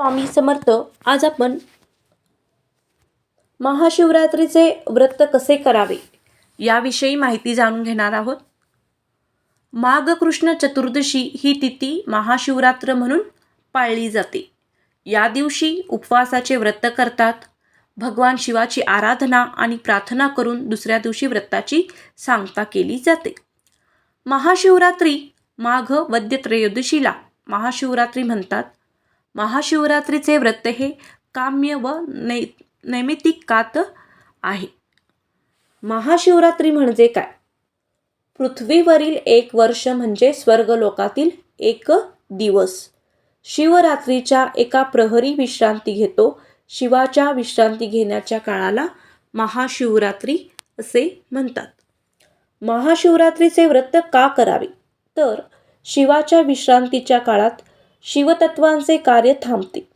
स्वामी समर्थ आज आपण महाशिवरात्रीचे व्रत कसे करावे याविषयी माहिती जाणून घेणार आहोत. माघ कृष्ण चतुर्दशी ही तिथी महाशिवरात्र म्हणून पाळली जाते. या दिवशी उपवासाचे व्रत करतात. भगवान शिवाची आराधना आणि प्रार्थना करून दुसऱ्या दिवशी व्रताची सांगता केली जाते. महाशिवरात्री माघ वद्य त्रयोदशीला महाशिवरात्री म्हणतात. महाशिवरात्रीचे व्रत हे काम्य व नै नैमित्तिकात आहे. महाशिवरात्री म्हणजे काय? पृथ्वीवरील एक वर्ष म्हणजे स्वर्गलोकातील एक दिवस. शिवरात्रीच्या एका प्रहरी विश्रांती घेतो. शिवाच्या विश्रांती घेण्याच्या काळाला महाशिवरात्री असे म्हणतात. महाशिवरात्रीचे व्रत का करावे? तर शिवाच्या विश्रांतीच्या काळात शिवतत्वांचे कार्य थांबते.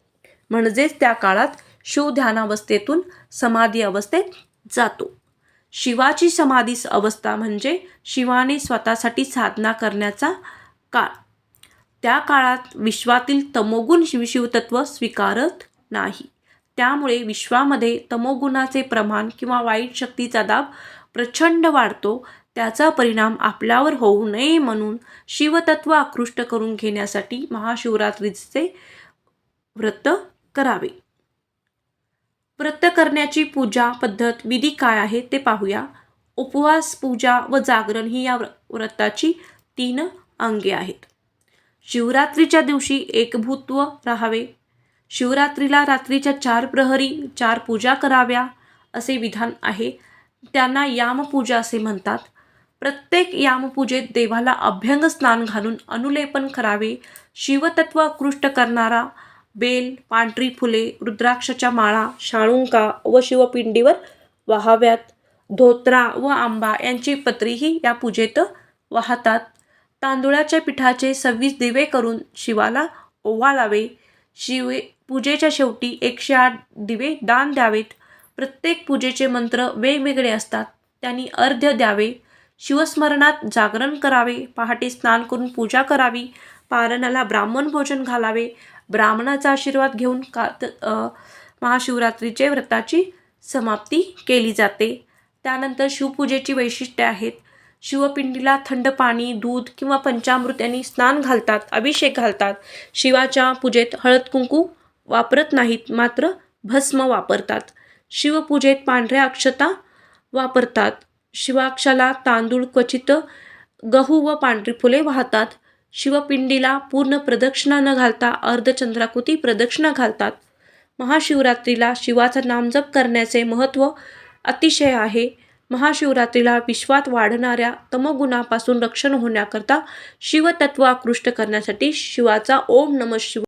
म्हणजेच त्या काळात शिव ध्यानावस्थेतून समाधी अवस्थेत जातो. शिवाची समाधी अवस्था म्हणजे शिवाने स्वतःसाठी साधना करण्याचा काळ. त्या काळात विश्वातील तमोगुण शिवशिवतत्व स्वीकारत नाही. त्यामुळे विश्वामध्ये तमोगुणाचे प्रमाण किंवा वाईट शक्तीचा दाब प्रचंड वाढतो त्याचा परिणाम आपल्यावर होऊ नये म्हणून शिवतत्व आकृष्ट करून घेण्यासाठी महाशिवरात्रीचे व्रत करावे. व्रत करण्याची पूजा पद्धत विधी काय आहे ते पाहूया. उपवास पूजा व जागरण ही या व्र व्रताची तीन अंगे आहेत. शिवरात्रीच्या दिवशी एकभूत्व राहावे. शिवरात्रीला रात्रीच्या चार प्रहरी चार पूजा कराव्या असे विधान आहे. त्यांना यामपूजा असे म्हणतात. प्रत्येक यामपूजेत देवाला अभ्यंग स्नान घालून अनुलेपन करावे. शिवतत्व आकृष्ट करणारा बेल पांढरी फुले रुद्राक्षाच्या माळा शाळुंका व शिवपिंडीवर वाहाव्यात. धोत्रा व आंबा यांची पत्रीही या पूजेत वाहतात. तांदुळाच्या पिठाचे सव्वीस दिवे करून शिवाला ओवाळावे. शिवे पूजेच्या शेवटी एकशे आठ दिवे दान द्यावेत. प्रत्येक पूजेचे मंत्र वेगवेगळे असतात. त्यांनी अर्ध्य द्यावे. शिवस्मरणात जागरण करावे पहाटे स्नान करून पूजा करावी पारणाला ब्राह्मण भोजन घालावे ब्राह्मणाचा आशीर्वाद घेऊन का महाशिवरात्रीचे व्रताची समाप्ती केली जाते. त्यानंतर शिवपूजेची वैशिष्ट्ये आहेत. शिवपिंडीला थंड पाणी दूध किंवा पंचामृत यांनी स्नान घालतात अभिषेक घालतात. शिवाच्या पूजेत हळद कुंकू वापरत नाहीत मात्र भस्म वापरतात. शिवपूजेत पांढऱ्या अक्षता वापरतात. शिवाक्षाला तांदूळ क्वचित गहू व पांढरी फुले वाहतात. शिवपिंडीला पूर्ण प्रदक्षिणा न घालता अर्धचंद्राकृती प्रदक्षिणा घालतात. महाशिवरात्रीला शिवाचं नामजप करण्याचे महत्त्व अतिशय आहे. महाशिवरात्रीला विश्वात वाढणाऱ्या तमगुणापासून रक्षण होण्याकरता शिवतत्व आकृष्ट करण्यासाठी शिवाचा ओम नम शिव